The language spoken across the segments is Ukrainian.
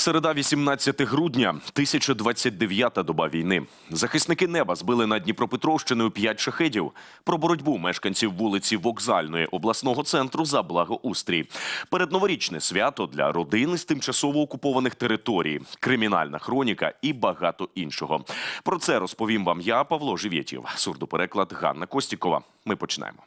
Середа 18 грудня, 1029-та доба війни. Захисники неба збили над Дніпропетровщиною п'ять шахедів. Про боротьбу мешканців вулиці Вокзальної обласного центру за благоустрій. Передноворічне свято для родин з тимчасово окупованих територій, кримінальна хроніка і багато іншого. Про це розповім вам я, Павло Живєтів, сурдопереклад Ганна Костікова. Ми починаємо.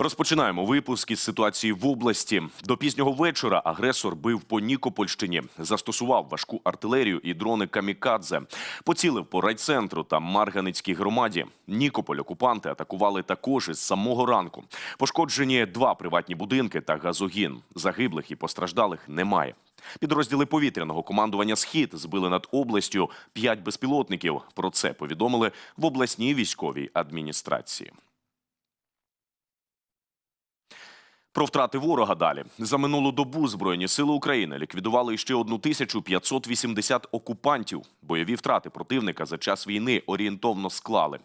Розпочинаємо випуск із ситуації в області. До пізнього вечора агресор бив по Нікопольщині, застосував важку артилерію і дрони камікадзе. Поцілив по райцентру та Марганицькій громаді. Нікополь окупанти атакували також із самого ранку. Пошкоджені два приватні будинки та газогін. Загиблих і постраждалих немає. Підрозділи повітряного командування Схід збили над областю п'ять безпілотників. Про це повідомили в обласній військовій адміністрації. Про втрати ворога далі за минулу добу збройні сили України ліквідували ще 1580 окупантів. Бойові втрати противника за час війни орієнтовно склали.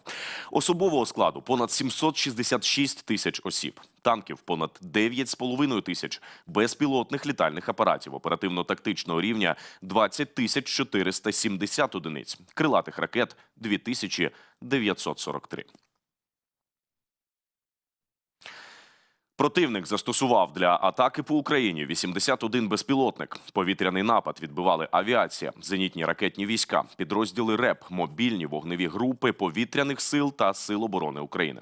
Особового складу понад 766 тисяч осіб, танків понад 9,5 тисяч, безпілотних літальних апаратів оперативно-тактичного рівня 20 тисяч 470 одиниць, крилатих ракет 2943. Противник застосував для атаки по Україні 81 безпілотник. Повітряний напад відбивали авіація, зенітні ракетні війська, підрозділи РЕП, мобільні вогневі групи повітряних сил та сил оборони України.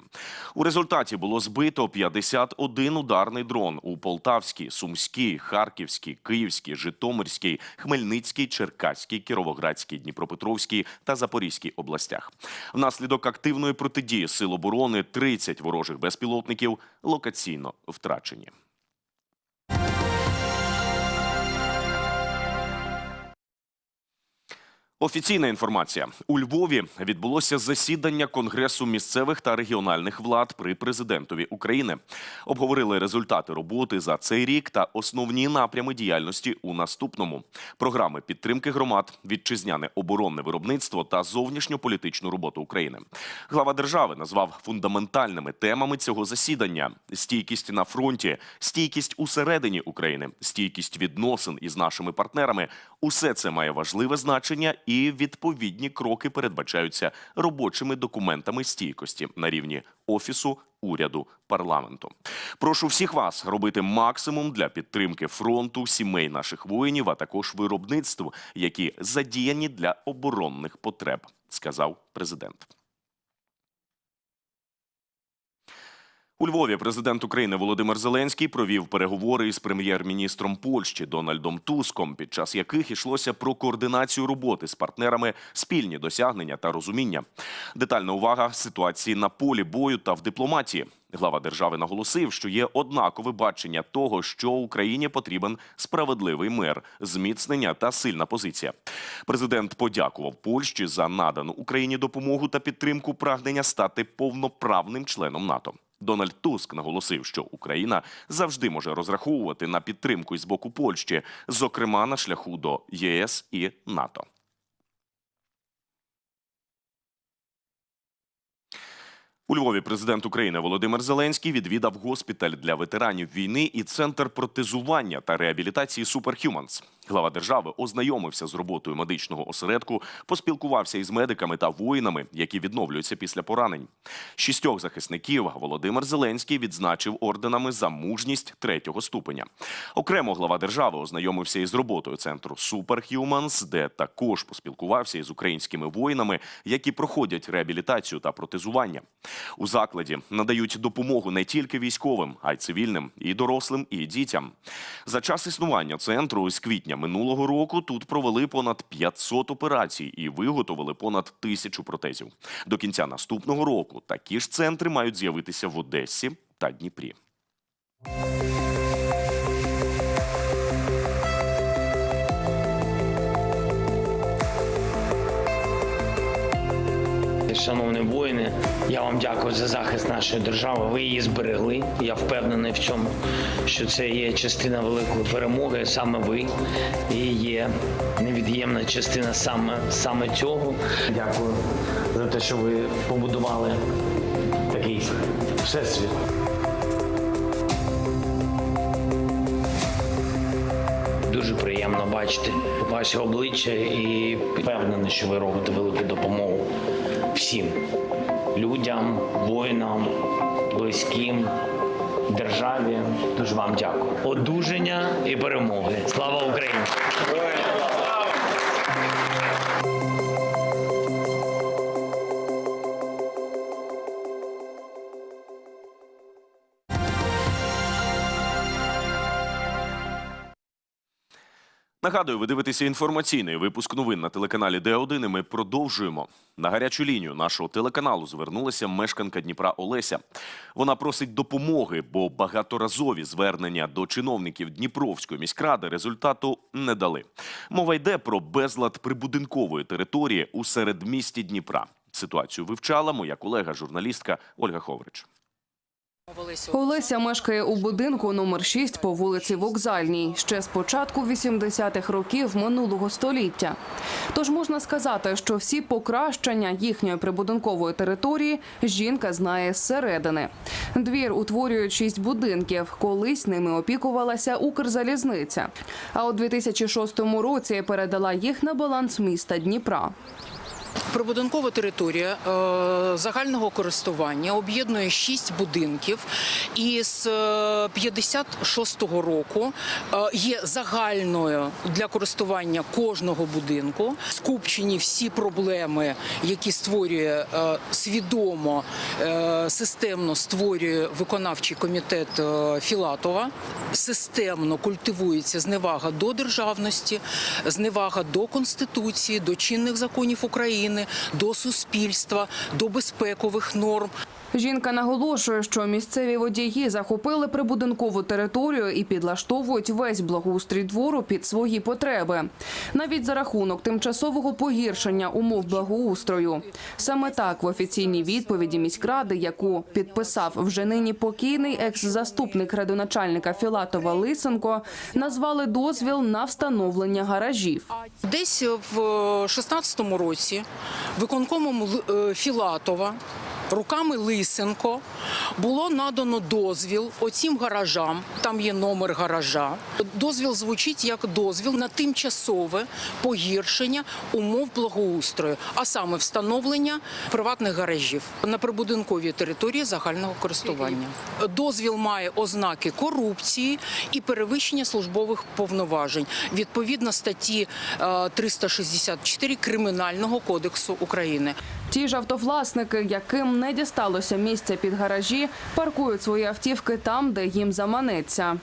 У результаті було збито 51 ударний дрон у Полтавській, Сумській, Харківській, Київській, Житомирській, Хмельницькій, Черкаській, Кіровоградській, Дніпропетровській та Запорізькій областях. Внаслідок активної протидії сил оборони 30 ворожих безпілотників локаційно втрачені. Офіційна інформація у Львові відбулося засідання Конгресу місцевих та регіональних влад при президентові України. Обговорили результати роботи за цей рік та основні напрями діяльності у наступному: програми підтримки громад, вітчизняне оборонне виробництво та зовнішньополітичну роботу України. Глава держави назвав фундаментальними темами цього засідання: стійкість на фронті, стійкість усередині України, стійкість відносин із нашими партнерами. Усе це має важливе значення і відповідні кроки передбачаються робочими документами стійкості на рівні офісу, уряду, парламенту. Прошу всіх вас робити максимум для підтримки фронту, сімей наших воїнів, а також виробництв, які задіяні для оборонних потреб, сказав президент. У Львові президент України Володимир Зеленський провів переговори із прем'єр-міністром Польщі Дональдом Туском, під час яких йшлося про координацію роботи з партнерами, спільні досягнення та розуміння. Детальна увага ситуації на полі бою та в дипломатії. Глава держави наголосив, що є однакове бачення того, що Україні потрібен справедливий мир, зміцнення та сильна позиція. Президент подякував Польщі за надану Україні допомогу та підтримку прагнення стати повноправним членом НАТО. Дональд Туск наголосив, що Україна завжди може розраховувати на підтримку із боку Польщі, зокрема на шляху до ЄС і НАТО. У Львові президент України Володимир Зеленський відвідав госпіталь для ветеранів війни і центр протезування та реабілітації Superhumans. Глава держави ознайомився з роботою медичного осередку, поспілкувався із медиками та воїнами, які відновлюються після поранень. Шістьох захисників Володимир Зеленський відзначив орденами за мужність третього ступеня. Окремо глава держави ознайомився із роботою центру Superhumans, де також поспілкувався із українськими воїнами, які проходять реабілітацію та протезування. У закладі надають допомогу не тільки військовим, а й цивільним, і дорослим, і дітям. За час існування центру з квітня минулого року тут провели понад 500 операцій і виготовили понад тисячу протезів. До кінця наступного року такі ж центри мають з'явитися в Одесі та Дніпрі. шановні воїни. Я вам дякую за захист нашої держави. Ви її зберегли. Я впевнений в цьому, що це є частина великої перемоги. Саме ви і є невід'ємна частина саме саме цього. Дякую за те, що ви побудували такий всесвіт. Дуже приємно бачити ваші обличчя і впевнений, що ви робите велику допомогу всім людям, воїнам, близьким, державі. Дуже вам дякую. Одужання і перемоги. Слава Україні! Нагадую, ви дивитеся інформаційний випуск новин на телеканалі Д1 і Ми продовжуємо. На гарячу лінію нашого телеканалу звернулася мешканка Дніпра Олеся. Вона просить допомоги, бо багаторазові звернення до чиновників Дніпровської міськради результату не дали. Мова йде про безлад прибудинкової території у середмісті Дніпра. Ситуацію вивчала моя колега, журналістка Ольга Ховрич. Олеся мешкає у будинку номер 6 по вулиці Вокзальній ще з початку 80-х років минулого століття. Тож можна сказати, що всі покращення їхньої прибудинкової території жінка знає зсередини. Двір утворює шість будинків. Колись ними опікувалася Укрзалізниця. А у 2006 році передала їх на баланс міста Дніпра. Прибудинкова територія е, загального користування об'єднує шість будинків, і з 56-го року е, є загальною для користування кожного будинку. Скупчені всі проблеми, які створює е, свідомо е, системно створює виконавчий комітет е, Філатова. Системно культивується зневага до державності, зневага до конституції, до чинних законів України, до суспільства, до безпекових норм. Жінка наголошує, що місцеві водії захопили прибудинкову територію і підлаштовують весь благоустрій двору під свої потреби, навіть за рахунок тимчасового погіршення умов благоустрою. Саме так в офіційній відповіді міськради, яку підписав вже нині покійний екс-заступник радоначальника Філатова Лисенко, назвали дозвіл на встановлення гаражів. Десь в 16-му році виконкомом е, Філатова руками Лисенко було надано дозвіл оцім гаражам. Там є номер гаража. Дозвіл звучить як дозвіл на тимчасове погіршення умов благоустрою, а саме встановлення приватних гаражів на прибудинковій території загального користування. Дозвіл має ознаки корупції і перевищення службових повноважень відповідно статті е, 364 Кримінального кодексу України. Ті ж автовласники, яким не дісталося місця під гаражі, паркують свої автівки там, де їм заманеться.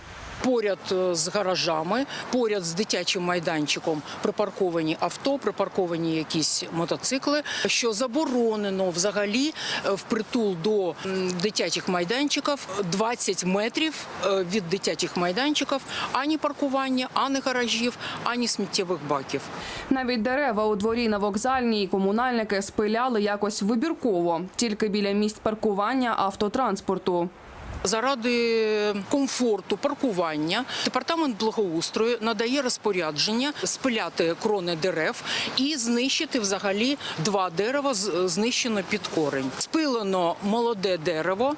Поряд е, з гаражами, поряд з дитячим майданчиком припарковані авто, припарковані якісь мотоцикли, що заборонено взагалі е, впритул до дитячих майданчиків 20 метрів е, від дитячих майданчиків ані паркування, ані гаражів, ані сміттєвих баків. Навіть дерева у дворі на вокзальній комунальники спиляли якось вибірково, тільки біля місць паркування автотранспорту. Заради комфорту паркування департамент благоустрою надає розпорядження спиляти крони дерев і знищити взагалі два дерева знищено під корень. Спилено молоде дерево,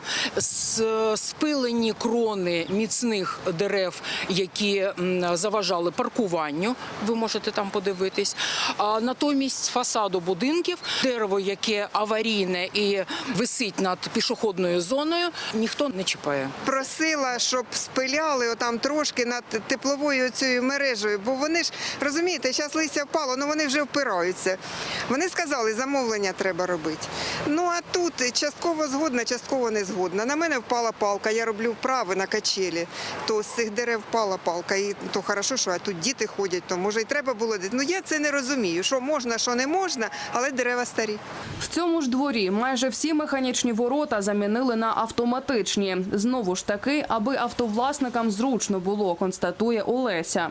спилені крони міцних дерев, які заважали паркуванню. Ви можете там подивитись. А натомість фасаду будинків дерево, яке аварійне і висить над пішохідною зоною, ніхто не чіпає. Просила, щоб спиляли отам трошки над тепловою цією мережею, бо вони ж розумієте, зараз листя впало, ну вони вже впираються. Вони сказали, замовлення треба робити. Ну а тут частково згодна, частково не згодна. На мене впала палка, я роблю вправи на качелі, то з цих дерев впала палка. І то хорошо, що а тут діти ходять, то може й треба було. Ну я це не розумію, що можна, що не можна, але дерева старі. В цьому ж дворі майже всі механічні ворота замінили на автоматичні. Знову ж таки, аби автовласникам зручно було, констатує Олеся.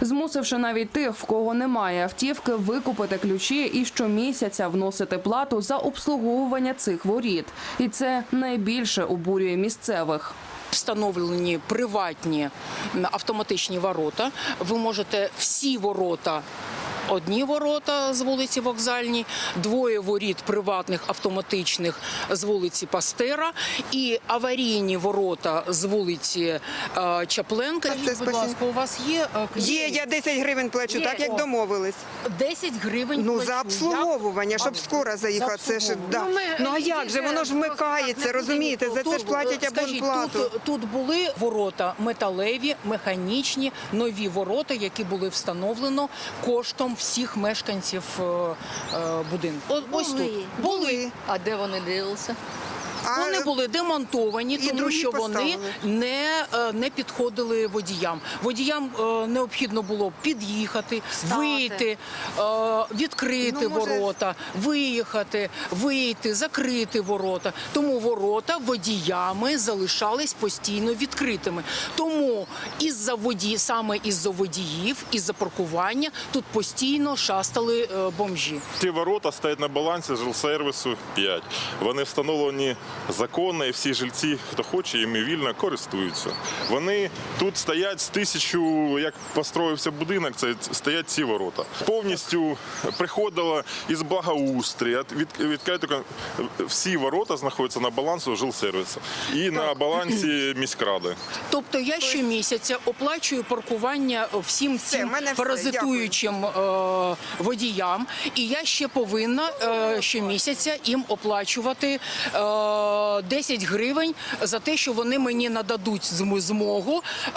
Змусивши навіть тих, в кого немає автівки, викупити ключі і щомісяця вносити плату за обслуговування цих воріт. І це найбільше обурює місцевих. Встановлені приватні автоматичні ворота. Ви можете всі ворота одні ворота з вулиці Вокзальній, двоє воріт приватних автоматичних з вулиці Пастера і аварійні ворота з вулиці е, Чапленка. Це будь ласка, у вас є е, Є, я 10 гривень плачу, Є. так як О. домовились. 10 гривень Ну, плачу. за обслуговування, щоб А, скоро заїхати. Це ж, да. Ну, ми- ну а як же, воно ж вмикається, розумієте, за це ж платять Скажіть, абонплату. Тут, тут були ворота металеві, механічні, нові ворота, які були встановлено коштом всіх мешканців е, е, будинку. О- Ось Були. тут були. А де вони ділися? А Вони були демонтовані, тому що вони не, е, не підходили водіям. Водіям е, необхідно було під'їхати, вийти, е, відкрити Ну, може- ворота, виїхати, вийти, закрити ворота. Тому ворота водіями залишались постійно відкритими. Тому із-за воді, саме із-за водіїв, із-за паркування тут постійно шастали бомжі. Ці ворота стоять на балансі жилсервісу 5. Вони встановлені законно, і всі жильці, хто хоче, їми вільно користуються. Вони тут стоять з тисячу, як построївся будинок, це стоять ці ворота. Повністю приходило із благоустрій. Від, відкрито всі ворота знаходяться на балансу жилсервісу і на балансі міськради. Тобто я щомісяця оплачую паркування всім Все, цим все, паразитуючим е, водіям, і я ще повинна е, щомісяця їм оплачувати е, 10 гривень за те, що вони мені нададуть зм- змогу е,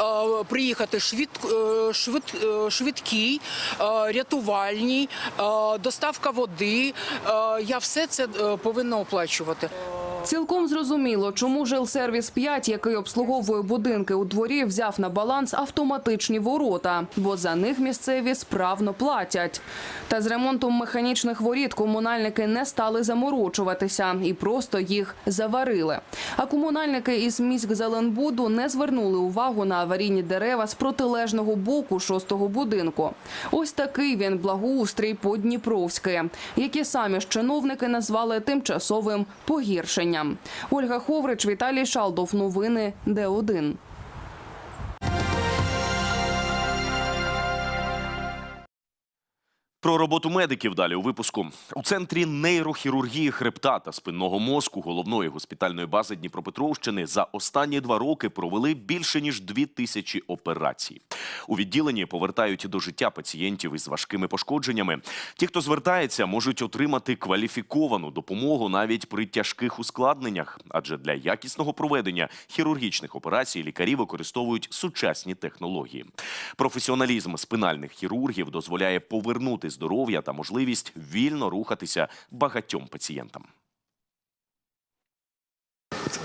приїхати швид, е, швид, швидкий, е, рятувальній, е, доставка води. Е, я все це е, повинна оплачувати. Цілком зрозуміло, чому жилсервіс 5, який обслуговує будинки у дворі, взяв на баланс автоматичні ворота, бо за них місцеві справно платять. Та з ремонтом механічних воріт комунальники не стали заморочуватися і просто їх заварили. А комунальники із міськзеленбуду не звернули увагу на аварійні дерева з протилежного боку шостого будинку. Ось такий він благоустрій по-дніпровськи, які самі ж чиновники назвали тимчасовим погіршенням. Ольга Ховрич, Віталій Шалдов. Новини Д1. Про роботу медиків далі у випуску у центрі нейрохірургії хребта та спинного мозку головної госпітальної бази Дніпропетровщини за останні два роки провели більше ніж дві тисячі операцій. У відділенні повертають до життя пацієнтів із важкими пошкодженнями. Ті, хто звертається, можуть отримати кваліфіковану допомогу навіть при тяжких ускладненнях, адже для якісного проведення хірургічних операцій лікарі використовують сучасні технології. Професіоналізм спинальних хірургів дозволяє повернути здоров'я та можливість вільно рухатися багатьом пацієнтам.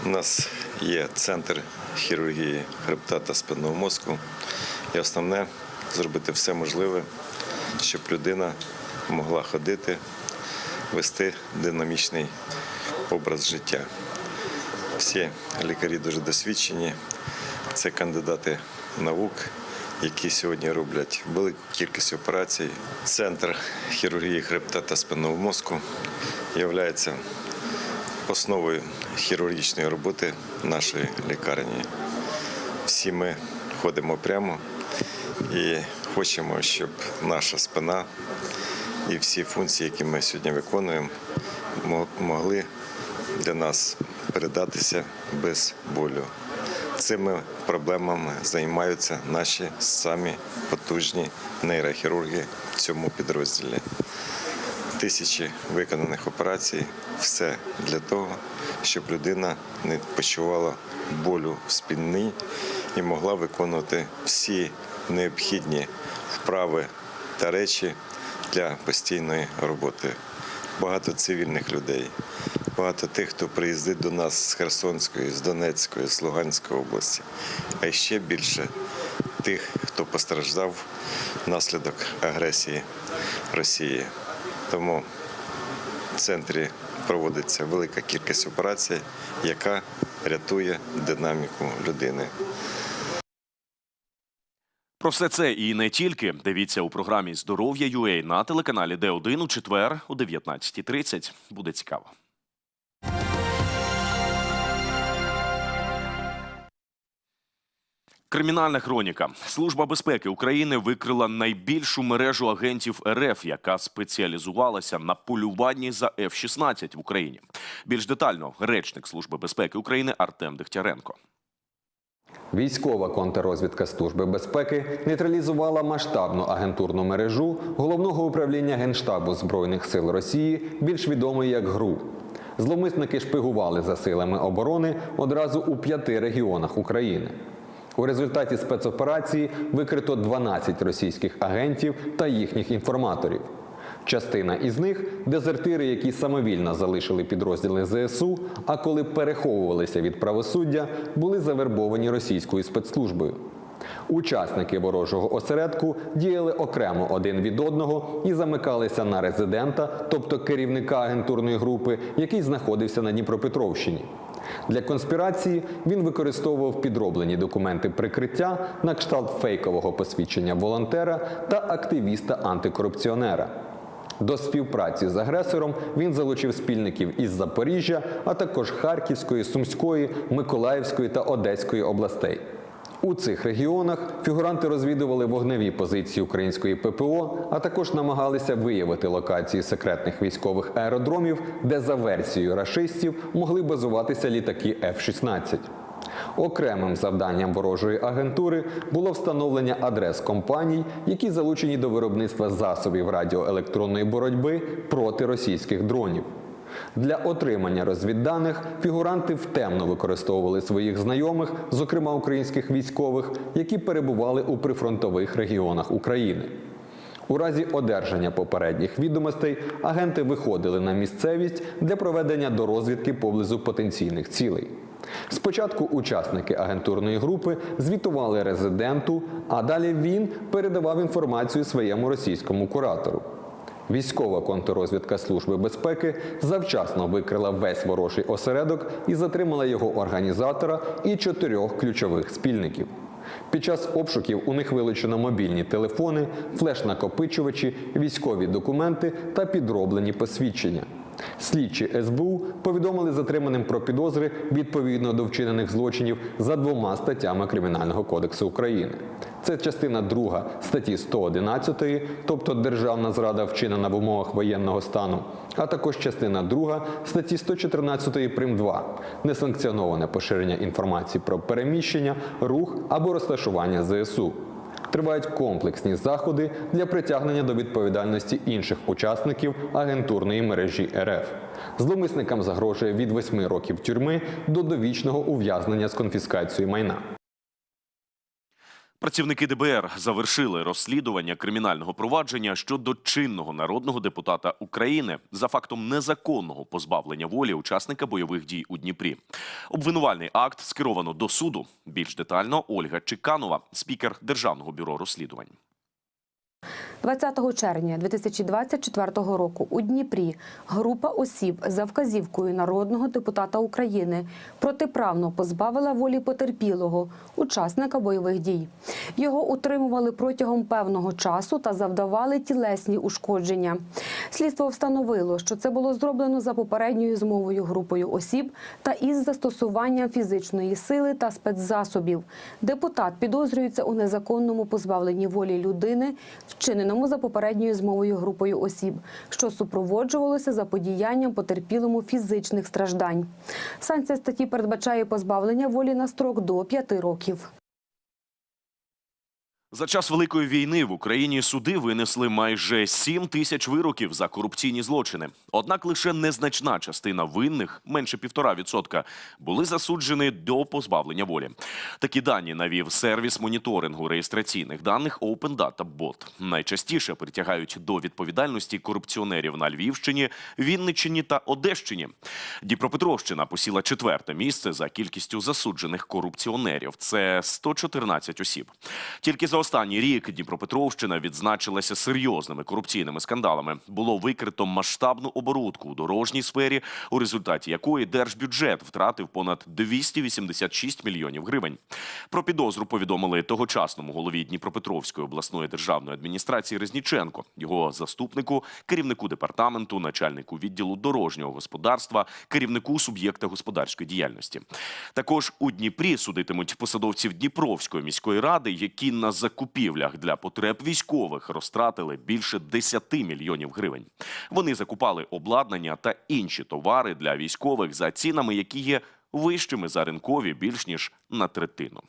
У нас є центр хірургії хребта та спинного мозку. І основне зробити все можливе, щоб людина могла ходити, вести динамічний образ життя. Всі лікарі дуже досвідчені, це кандидати наук, які сьогодні роблять велику кількість операцій. Центр хірургії хребта та спинного мозку є основою хірургічної роботи нашої лікарні. Всі ми ходимо прямо і хочемо, щоб наша спина і всі функції, які ми сьогодні виконуємо, могли для нас передатися без болю. Цими проблемами займаються наші самі потужні нейрохірурги в цьому підрозділі тисячі виконаних операцій. Все для того, щоб людина не почувала болю в спині і могла виконувати всі необхідні вправи та речі для постійної роботи. Багато цивільних людей, багато тих, хто приїздить до нас з Херсонської, з Донецької, з Луганської області, а ще більше тих, хто постраждав внаслідок агресії Росії. Тому в центрі проводиться велика кількість операцій, яка рятує динаміку людини. Про все це і не тільки дивіться у програмі Здоров'я UA на телеканалі Д1 у четвер о 19.30. Буде цікаво. Кримінальна хроніка. Служба безпеки України викрила найбільшу мережу агентів РФ, яка спеціалізувалася на полюванні за F-16 в Україні. Більш детально речник Служби безпеки України Артем Дегтяренко. Військова контррозвідка Служби безпеки нейтралізувала масштабну агентурну мережу головного управління Генштабу Збройних сил Росії, більш відомої як ГРУ. Зловмисники шпигували за силами оборони одразу у п'яти регіонах України. У результаті спецоперації викрито 12 російських агентів та їхніх інформаторів. Частина із них дезертири, які самовільно залишили підрозділи ЗСУ, а коли переховувалися від правосуддя, були завербовані російською спецслужбою. Учасники ворожого осередку діяли окремо один від одного і замикалися на резидента, тобто керівника агентурної групи, який знаходився на Дніпропетровщині. Для конспірації він використовував підроблені документи прикриття на кшталт фейкового посвідчення волонтера та активіста-антикорупціонера. До співпраці з агресором він залучив спільників із Запоріжжя, а також Харківської, Сумської, Миколаївської та Одеської областей. У цих регіонах фігуранти розвідували вогневі позиції української ППО, а також намагалися виявити локації секретних військових аеродромів, де за версією рашистів могли базуватися літаки F-16. Окремим завданням ворожої агентури було встановлення адрес компаній, які залучені до виробництва засобів радіоелектронної боротьби проти російських дронів. Для отримання розвідданих фігуранти втемно використовували своїх знайомих, зокрема українських військових, які перебували у прифронтових регіонах України. У разі одержання попередніх відомостей агенти виходили на місцевість для проведення дорозвідки поблизу потенційних цілей. Спочатку учасники агентурної групи звітували резиденту, а далі він передавав інформацію своєму російському куратору. Військова контррозвідка Служби безпеки завчасно викрила весь ворожий осередок і затримала його організатора і чотирьох ключових спільників. Під час обшуків у них вилучено мобільні телефони, флеш-накопичувачі, військові документи та підроблені посвідчення. Слідчі СБУ повідомили затриманим про підозри відповідно до вчинених злочинів за двома статтями Кримінального кодексу України. Це частина 2 статті 111, тобто державна зрада вчинена в умовах воєнного стану, а також частина 2 статті 114 прим 2 несанкціоноване поширення інформації про переміщення, рух або розташування ЗСУ. Тривають комплексні заходи для притягнення до відповідальності інших учасників агентурної мережі РФ. Зловмисникам загрожує від 8 років тюрми до довічного ув'язнення з конфіскацією майна. Працівники ДБР завершили розслідування кримінального провадження щодо чинного народного депутата України за фактом незаконного позбавлення волі учасника бойових дій у Дніпрі. Обвинувальний акт скеровано до суду. Більш детально Ольга Чеканова, спікер Державного бюро розслідувань. 20 червня 2024 року у Дніпрі група осіб за вказівкою народного депутата України протиправно позбавила волі потерпілого, учасника бойових дій. Його утримували протягом певного часу та завдавали тілесні ушкодження. Слідство встановило, що це було зроблено за попередньою змовою групою осіб та із застосуванням фізичної сили та спецзасобів. Депутат підозрюється у незаконному позбавленні волі людини, вчиненому за попередньою змовою групою осіб, що супроводжувалося заподіянням потерпілому фізичних страждань. Санкція статті передбачає позбавлення волі на строк до 5 років. За час великої війни в Україні суди винесли майже 7 тисяч вироків за корупційні злочини. Однак лише незначна частина винних, менше півтора відсотка, були засуджені до позбавлення волі. Такі дані навів сервіс моніторингу реєстраційних даних Open Data Bot. Найчастіше притягають до відповідальності корупціонерів на Львівщині, Вінниччині та Одещині. Дніпропетровщина посіла четверте місце за кількістю засуджених корупціонерів. Це 114 осіб. Тільки за останній рік Дніпропетровщина відзначилася серйозними корупційними скандалами. Було викрито масштабну оборудку у дорожній сфері, у результаті якої держбюджет втратив понад 286 мільйонів гривень. Про підозру повідомили тогочасному голові Дніпропетровської обласної державної адміністрації Резніченко, його заступнику, керівнику департаменту, начальнику відділу дорожнього господарства, керівнику суб'єкта господарської діяльності. Також у Дніпрі судитимуть посадовців Дніпровської міської ради, які на закупівлях для потреб військових розтратили більше 10 мільйонів гривень. Вони закупали обладнання та інші товари для військових за цінами, які є вищими за ринкові більш ніж на третину.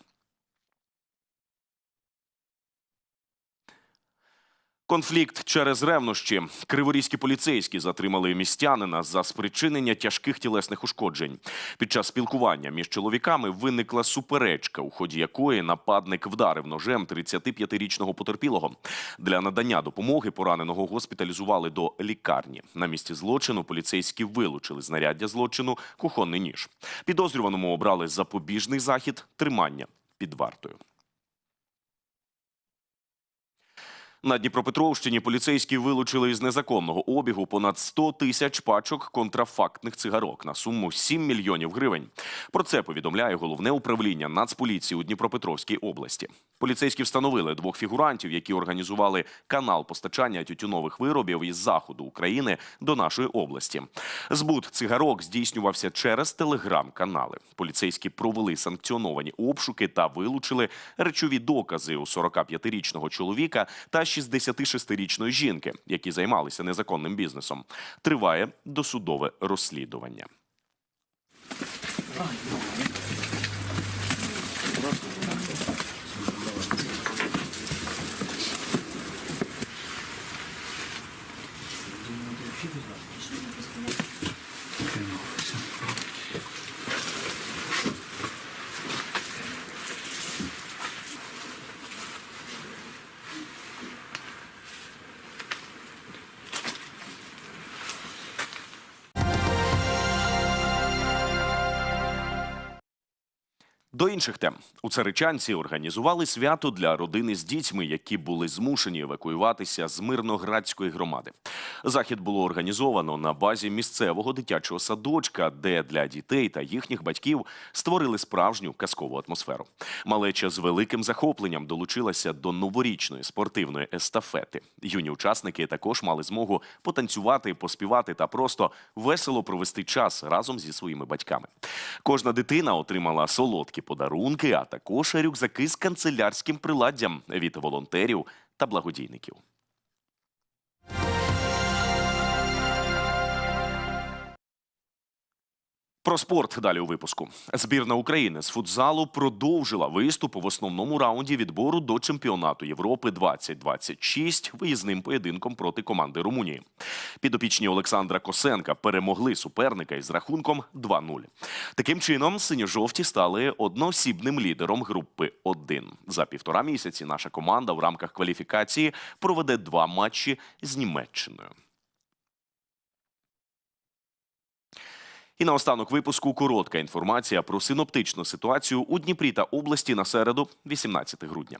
Конфлікт через ревнощі. Криворізькі поліцейські затримали містянина за спричинення тяжких тілесних ушкоджень. Під час спілкування між чоловіками виникла суперечка, у ході якої нападник вдарив ножем 35-річного потерпілого. Для надання допомоги пораненого госпіталізували до лікарні. На місці злочину поліцейські вилучили знаряддя злочину, кухонний ніж. Підозрюваному обрали запобіжний захід тримання під вартою. На Дніпропетровщині поліцейські вилучили із незаконного обігу понад 100 тисяч пачок контрафактних цигарок на суму 7 мільйонів гривень. Про це повідомляє головне управління Нацполіції у Дніпропетровській області. Поліцейські встановили двох фігурантів, які організували канал постачання тютюнових виробів із заходу України до нашої області. Збут цигарок здійснювався через телеграм-канали. Поліцейські провели санкціоновані обшуки та вилучили речові докази у 45-річного чоловіка та 66-річної жінки, які займалися незаконним бізнесом. Триває досудове розслідування. До інших тем у Царичанці організували свято для родини з дітьми, які були змушені евакуюватися з мирноградської громади. Захід було організовано на базі місцевого дитячого садочка, де для дітей та їхніх батьків створили справжню казкову атмосферу. Малеча з великим захопленням долучилася до новорічної спортивної естафети. Юні учасники також мали змогу потанцювати, поспівати та просто весело провести час разом зі своїми батьками. Кожна дитина отримала солодкі подарунки, а також рюкзаки з канцелярським приладдям від волонтерів та благодійників. Про спорт далі у випуску. Збірна України з футзалу продовжила виступ в основному раунді відбору до чемпіонату Європи 2026 виїзним поєдинком проти команди Румунії. Підопічні Олександра Косенка перемогли суперника із рахунком 2-0. Таким чином, синьо-жовті стали одноосібним лідером групи 1. За півтора місяці наша команда в рамках кваліфікації проведе два матчі з Німеччиною. І наостанок випуску коротка інформація про синоптичну ситуацію у Дніпрі та області на середу, 18 грудня.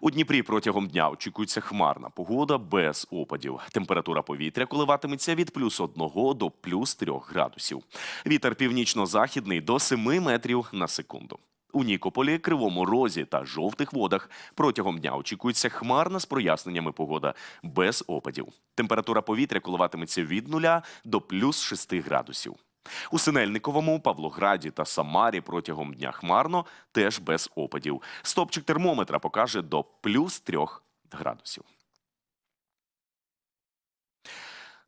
У Дніпрі протягом дня очікується хмарна погода без опадів. Температура повітря коливатиметься від плюс 1 до плюс 3 градусів. Вітер північно-західний до 7 метрів на секунду. У Нікополі, Кривому Розі та жовтих водах протягом дня очікується хмарна з проясненнями погода без опадів. Температура повітря коливатиметься від 0 до плюс 6 градусів. У Синельниковому, Павлограді та Самарі протягом дня хмарно, теж без опадів. Стопчик термометра покаже до плюс трьох градусів.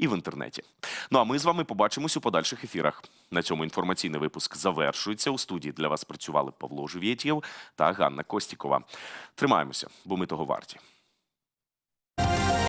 і в інтернеті. Ну а ми з вами побачимось у подальших ефірах. На цьому інформаційний випуск завершується. У студії для вас працювали Павло Живєтєв та Ганна Костікова. Тримаємося, бо ми того варті.